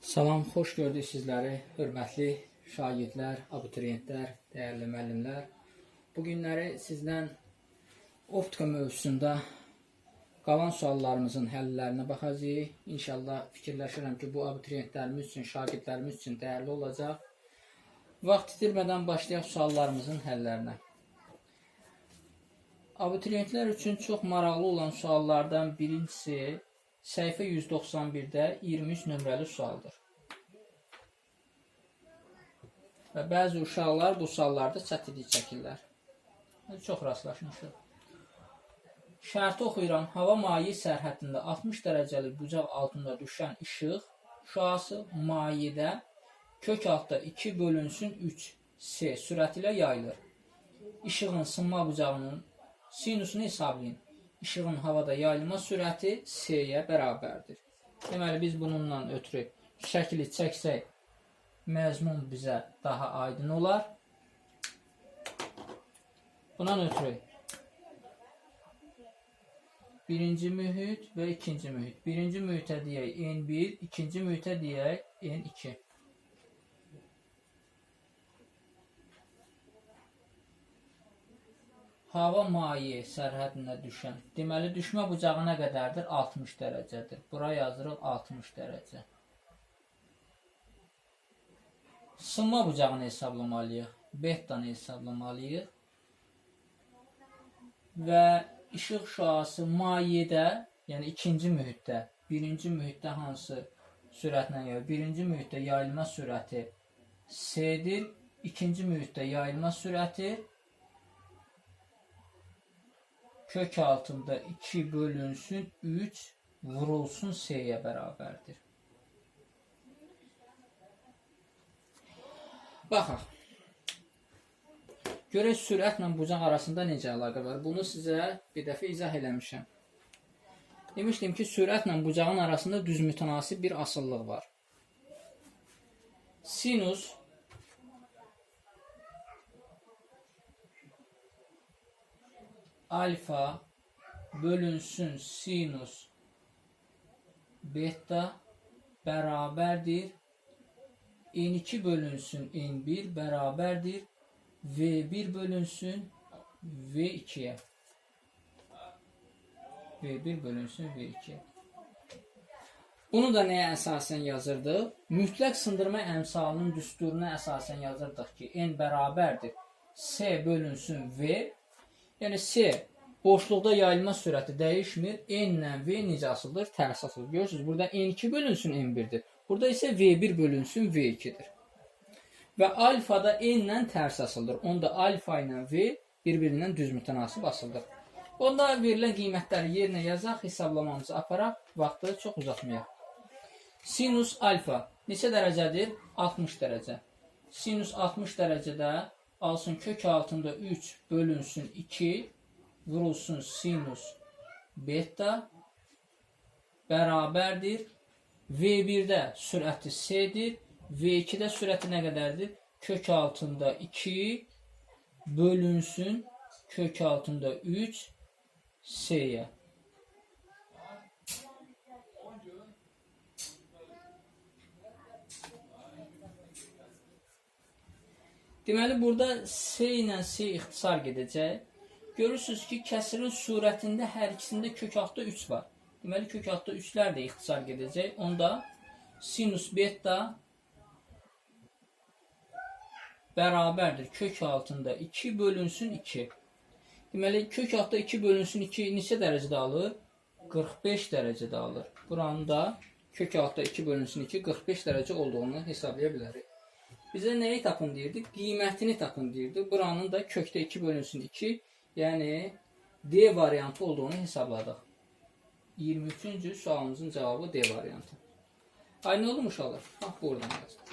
Salam, xoş gördük sizləri, hörmətli şagirdlər, abituriyentlər, dəyərli müəllimlər. Bu günləri sizdən optika mövzusunda qalan suallarımızın həllərinə baxacağıq. İnşallah fikirləşirəm ki, bu abituriyentlərimiz üçün, şagirdlərimiz üçün dəyərli olacaq. Vaxt itirmədən başlayaq suallarımızın həllərinə. Abituriyentlər üçün çox maraqlı olan suallardan birincisi səhifə 191-də 23 nömrəli sualdır. Və bəzi uşaqlar bu suallarda çətinlik çəkirlər. Çox rastlaşmışıq. Şərti oxuyuram. Hava maye sərhəddində 60 dərəcəlik bucaq altında düşən işıq şüası mayedə kök altda 2 bölünsün 3 S sürəti ilə yayılır. İşığın sınma bucağının sinusunu hesablayın. İşığın havada yayılma sürəti S-yə bərabərdir. Deməli biz bununla ötürü şəkili çəksək məzmun bizə daha aydın olar. Bundan ötürü birinci mühit və ikinci mühit. Birinci mühitə deyək N1, ikinci mühitə deyək N2. Hava maye sərhədinə düşən. Deməli düşmə bucağı nə qədərdir? 60 dərəcədir. Bura yazırıq 60 dərəcə. Sınma bucağını hesablamalıyıq. Bettanı hesablamalıyıq. Və işıq şüası mayedə, yəni ikinci mühitdə, birinci mühitdə hansı sürətlə yayılır? Birinci mühitdə yayılma sürəti S-dir. İkinci mühitdə yayılma sürəti kök altında 2 bölünsün 3 vurulsun s'ye bərabərdir. Baxaq. Görək sürətlə bucaq arasında necə əlaqə var. Bunu sizə bir dəfə izah eləmişəm. Demişdim ki, sürətlə bucağın arasında düz mütənasib bir asıllıq var. Sinus alfa bölünsün sinus beta beraberdir. N2 bölünsün N1 beraberdir. V1 bölünsün V2'ye. V1 bölünsün V2. Bunu da nəyə əsasən yazırdıq? Mütləq sındırma əmsalının düsturuna əsasən yazırdıq ki, n bərabərdir. S bölünsün V Yəni S boşluqda yayılma sürəti dəyişmir. N ilə V necə asılır? Tərs asılır. Görürsüz, burada N2 bölünsün N1-dir. Burada isə V1 bölünsün V2-dir. Və alfa da N ilə tərs asılır. Onda alfa ilə V bir-birindən düz mütənasib asılır. Onda verilən qiymətləri yerinə yazaq, hesablamamızı aparaq, vaxtı çox uzatmayaq. Sinus alfa neçə dərəcədir? 60 dərəcə. Sinus 60 dərəcədə alsın kök altında 3 bölünsün 2 vurulsun sinus beta beraberdir. V1'də sürəti S-dir. V2'də sürəti nə qədərdir? Kök altında 2 bölünsün kök altında 3 S-yə. Deməli burada S ilə S ixtisar gedəcək. Görürsüz ki, kəsirin surətində hər ikisində kök altda 3 var. Deməli kök altda 3-lər də ixtisar gedəcək. Onda sinus beta bərabərdir. Kök altında 2 bölünsün 2. Deməli kök altda 2 bölünsün 2 neçə dərəcədə alır? 45 dərəcədə alır. Buranın da kök altda 2 bölünsün 2 45 dərəcə olduğunu hesablaya bilərik. Bizə nəyi tapın deyirdi? Qiymətini tapın deyirdi. Buranın da kökdə 2 bölünsün 2, yəni D variantı olduğunu hesabladıq. 23-cü sualımızın cavabı D variantı. Ay nə olmuş uşaqlar? Bax buradan yazdım.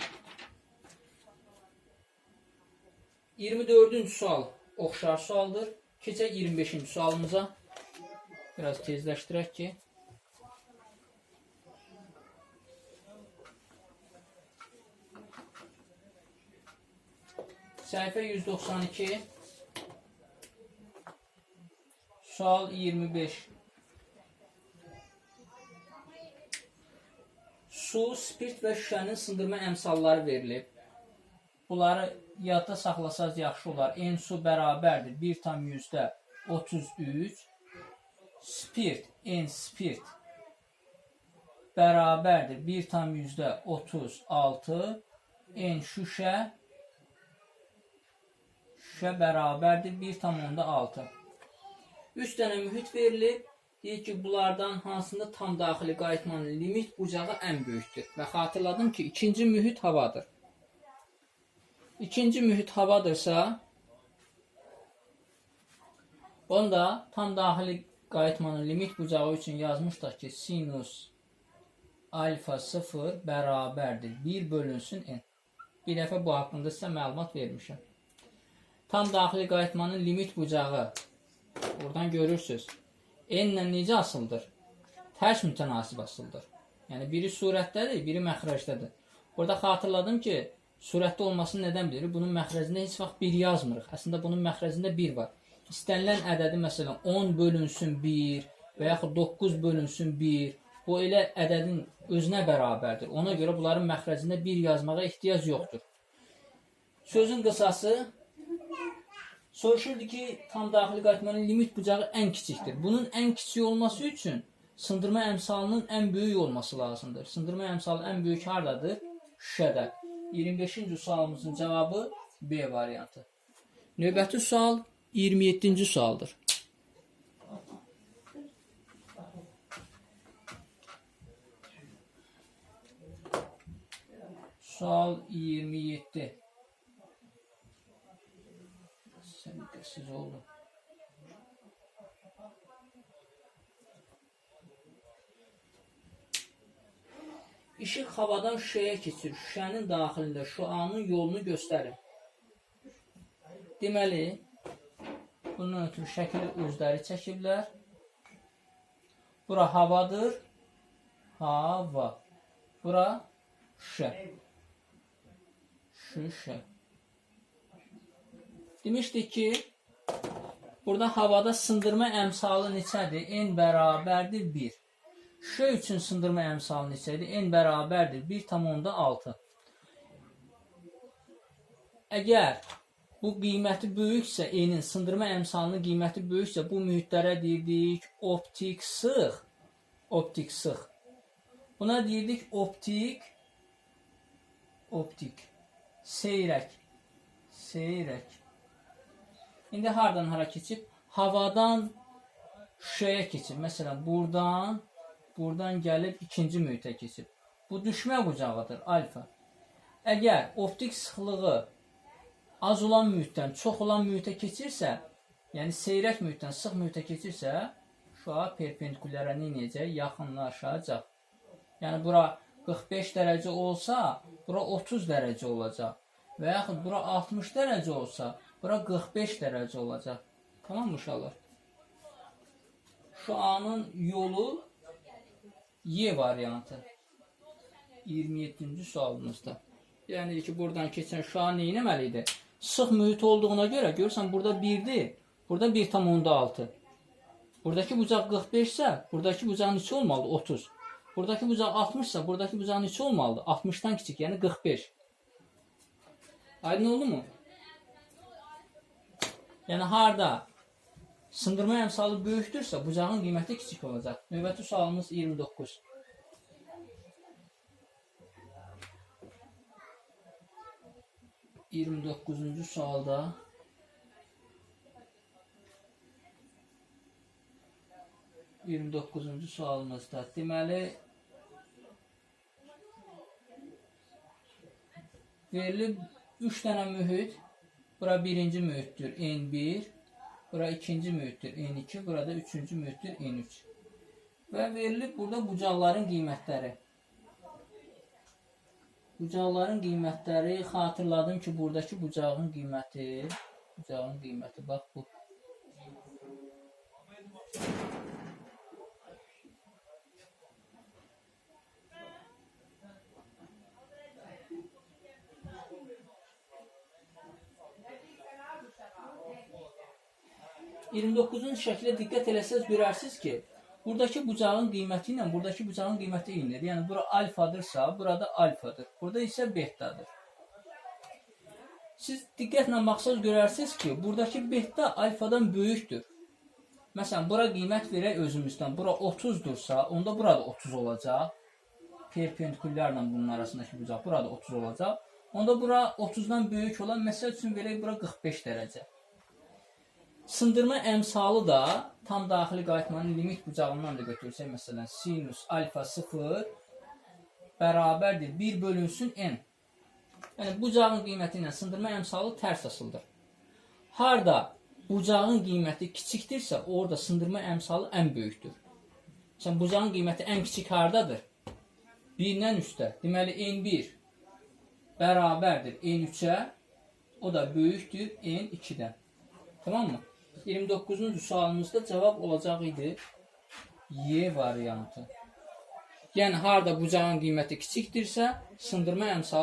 24-cü sual oxşar sualdır. Keçək 25-ci sualımıza. Biraz tezləşdirək ki, Səhifə 192 Sual 25 su, spirt və şüşənin sındırma əmsalları verilib. Bunları yadda saxlasaz yaxşı olar. En su bərabərdir 1 tam yüzdə 33. Spirt, en spirt bərabərdir 1 tam yüzdə 36. En şüşə şüşə bərabərdir 1 tam onda 6. 3 dənə mühit verilib. Deyir ki, bunlardan hansında tam daxili qayıtmanın limit bucağı ən böyükdür. Və xatırladım ki, ikinci mühit havadır. İkinci mühit havadırsa, onda tam daxili qayıtmanın limit bucağı üçün yazmışdıq ki, sinus alfa 0 bərabərdir. 1 bölünsün n. Bir dəfə bu haqqında sizə məlumat vermişəm. Tam daxili qayıtmanın limit bucağı Oradan görürsüz. N ilə necə asıldır? Tərs mütənasib asıldır. Yəni biri surətdədir, biri məxrəcdədir. Burada xatırladım ki, surətdə olmasını nədən bilir? Bunun məxrəcində heç vaxt 1 yazmırıq. Əslində bunun məxrəcində 1 var. İstənilən ədədi məsələn 10 bölünsün 1 və yaxud 9 bölünsün 1 bu elə ədədin özünə bərabərdir. Ona görə bunların məxrəcində 1 yazmağa ehtiyac yoxdur. Sözün qısası Soruşurdu ki, tam daxili qayıtmanın limit bucağı ən kiçikdir. Bunun ən kiçik olması üçün sındırma əmsalının ən böyük olması lazımdır. Sındırma əmsalı ən böyük hardadır? Şüşədə. 25-ci sualımızın cavabı B variantı. Növbəti sual 27-ci sualdır. Sual 27. Səliqəsiz oldu. İşıq havadan şüşəyə keçir. Şüşənin daxilində şüanın yolunu göstərir. Deməli, bunun ötürü şəkili özləri çəkiblər. Bura havadır. Hava. Bura şüşə. Şüşə. Demişdik ki, burada havada sındırma əmsalı neçədir? N bərabərdir 1. Şüşə üçün sındırma əmsalı neçədir? N bərabərdir 1 tam onda 6. Əgər bu qiyməti böyüksə, N-in sındırma əmsalının qiyməti böyüksə, bu mühitlərə deyirdik optik sıx. Optik sıx. Buna deyirdik optik optik seyrək. Seyrək. İndi hardan hara keçib? Havadan şüşəyə keçib. Məsələn, buradan buradan gəlib ikinci mühitə keçib. Bu düşmə bucağıdır alfa. Əgər optik sıxlığı az olan mühitdən çox olan mühitə keçirsə, yəni seyrək mühitdən sıx mühitə keçirsə, şüa perpendikulyara nə edəcək? Yaxınlaşacaq. Yəni bura 45 dərəcə olsa, bura 30 dərəcə olacaq. Və yaxud bura 60 dərəcə olsa, bura 45 dərəcə olacaq. Tamam mı uşaqlar? Şuanın yolu Y variantı. 27-ci sualımızda. Yəni ki, buradan keçən şua nə etməli idi? Sıx mühit olduğuna görə görürsən burada 1-dir. Burada 1 tam onda 6. Buradakı bucaq 45 isə, buradakı bucağın içi olmalıdır 30. Buradakı bucaq 60 isə, buradakı bucağın içi olmalıdır 60-dan kiçik, yəni 45. Aydın oldu mu? Yəni harda sındırma əmsalı böyükdürsə, bucağın qiyməti kiçik olacaq. Növbəti sualımız 29. Yirmi dokuzuncu sualda yirmi dokuzuncu sualımızda deməli verilib 3 dənə mühit bura birinci mühitdir N1 bura ikinci mühitdir N2 burada üçüncü mühitdir N3 və verilib burada bucaqların qiymətləri. Bucaqların qiymətləri xatırladım ki buradakı bucağın qiyməti bucağın qiyməti bax bu 29-un şəklə diqqət eləsəz görərsiniz ki, Buradakı bucağın qiyməti ilə buradakı bucağın qiyməti eynidir. Yəni bura alfadırsa, burada alfadır. Burada isə betadır. Siz diqqətlə baxsaz görərsiniz ki, buradakı beta alfadan böyükdür. Məsələn, bura qiymət verək özümüzdən. Bura 30-dursa, onda burada 30 olacaq. Perpendikulyarla bunun arasındakı bucaq burada 30 olacaq. Onda bura 30-dan böyük olan, məsəl üçün verək bura 45 dərəcə. Sındırma əmsalı da tam daxili qayıtmanın limit bucağından da götürsək, məsələn, sinus alfa 0 bərabərdir 1 bölünsün n. Yəni bucağın qiyməti ilə sındırma əmsalı tərs asıldır. Harda bucağın qiyməti kiçikdirsə, orada sındırma əmsalı ən böyükdür. Sən bucağın qiyməti ən kiçik hardadır? 1-dən üstə. Deməli n1 bərabərdir n3-ə. O da böyükdür n2-dən. Tamam mı? 29-cu sualımızda cavab olacaq idi Y variantı. Yəni harda bucağın qiyməti kiçikdirsə, sındırma əmsalı